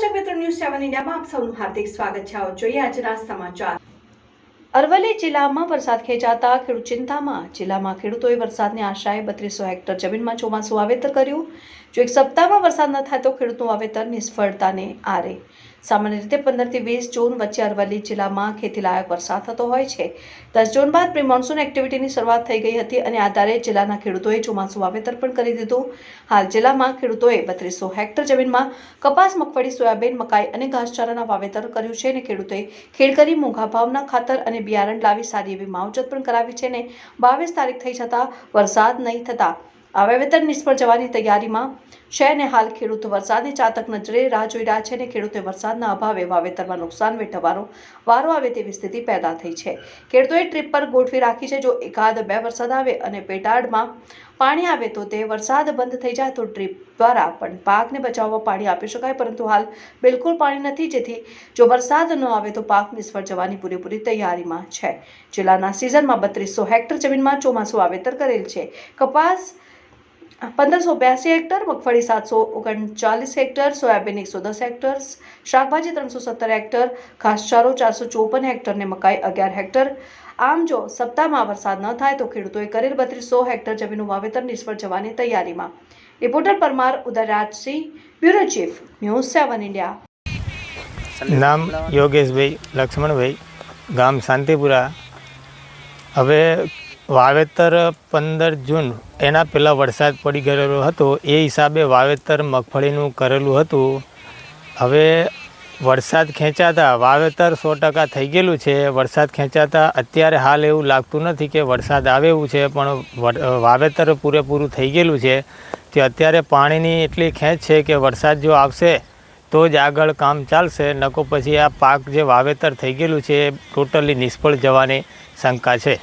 ઇન્ડિયામાં આપ સૌનું હાર્દિક સ્વાગત છે. આવો જોઈએ આજના સમાચાર. અરવલ્લી જિલ્લામાં વરસાદ ખેંચાતા ખેડૂત ચિંતામાં. જિલ્લામાં ખેડૂતોએ વરસાદની આશાએ બત્રીસો હેક્ટર જમીનમાં ચોમાસું વાવેતર કર્યું. જો એક સપ્તાહમાં વરસાદ ન થાય તો ખેડૂતનું વાવેતર નિષ્ફળતાને આરે. સામાન્ય રીતે પંદરથી વીસ જૂન વચ્ચે અરવલ્લી જિલ્લામાં ખેતીલાયક વરસાદ થતો હોય છે. દસ જૂન બાદ પ્રી મોન્સૂન એક્ટિવિટીની શરૂઆત થઈ ગઈ હતી અને આધારે જિલ્લાના ખેડૂતોએ ચોમાસું વાવેતર પણ કરી દીધું. હાલ જિલ્લામાં ખેડૂતોએ બત્રીસો હેક્ટર જમીનમાં કપાસ, મગફળી, સોયાબીન, મકાઈ અને ઘાસચારાના વાવેતર કર્યું છે અને ખેડૂતોએ ખેડ કરી મોંઘા ભાવના ખાતર અને બિયારણ લાવી સારી એવી માવજત પણ કરાવી છે અને બાવીસ તારીખ થઈ છતાં વરસાદ નહીં થતા આ વાવેતર નિષ્ફળ જવાની તૈયારીમાં શહેરને હાલ ખેડૂત વરસાદની ચાતક નજરે રાહ જોઈ રહ્યા છે અને ખેડૂતે વરસાદના અભાવે વાવેતરમાં નુકસાન વેઠવાનો વારો આવે તેવી સ્થિતિ પેદા થઈ છે. ખેડૂતોએ ટ્રીપ પર ગોઠવી રાખી છે જો એકાદ બે વરસાદ આવે અને પેટાડમાં પાણી આવે તો તે વરસાદ બંધ થઈ જાય તો ટ્રીપ દ્વારા પણ પાકને બચાવવા પાણી આપી શકાય, પરંતુ હાલ બિલકુલ પાણી નથી, જેથી જો વરસાદ ન આવે તો પાક નિષ્ફળ જવાની પૂરેપૂરી તૈયારીમાં છે. જિલ્લાના સિઝનમાં બત્રીસો હેક્ટર જમીનમાં ચોમાસું વાવેતર કરેલ છે. કપાસ પંદરસો બ્યાસી હેક્ટર, મગફળી સાતસો ઓગણચાલીસ હેક્ટર, સોયાબીન એકસો દસ હેક્ટર, શાકભાજી ત્રણસો સત્તર હેક્ટર, ઘાસચારો ચારસો ચોપન હેક્ટરને મકાઈ અગિયાર હેક્ટર. આમ જો સપ્તાહમાં વરસાદ ન થાય તો ખેડૂતોએ કરેલ બત્રીસો હેક્ટર જમીનનું વાવેતર નિષ્ફળ જવાની તૈયારીમાં. Reporter Parmar Udayrajsinh, bureau chief, news seven India. નામ યોગેશભાઈ લક્ષ્મણભાઈ, ગામ શાંતિપુરા. હવે વાવેતર પંદર જૂન, એના પહેલાં વરસાદ પડી ગયેલો હતો, એ હિસાબે વાવેતર મગફળીનું કરેલું હતું. હવે વરસાદ ખેંચાતા વાવેતર સો ટકા થઈ ગયેલું છે. વરસાદ ખેંચાતા અત્યારે હાલ એવું લાગતું નથી કે વરસાદ આવે એવું છે, પણ વાવેતર પૂરેપૂરું થઈ ગયેલું છે. તે અત્યારે પાણીની એટલી ખેંચ છે કે વરસાદ જો આવશે, તો જ આગળ કામ ચાલશે. નકો પછી આ પાક જે વાવેતર થઈ ગયેલું છે એ ટોટલી નિષ્ફળ જવાની શંકા છે.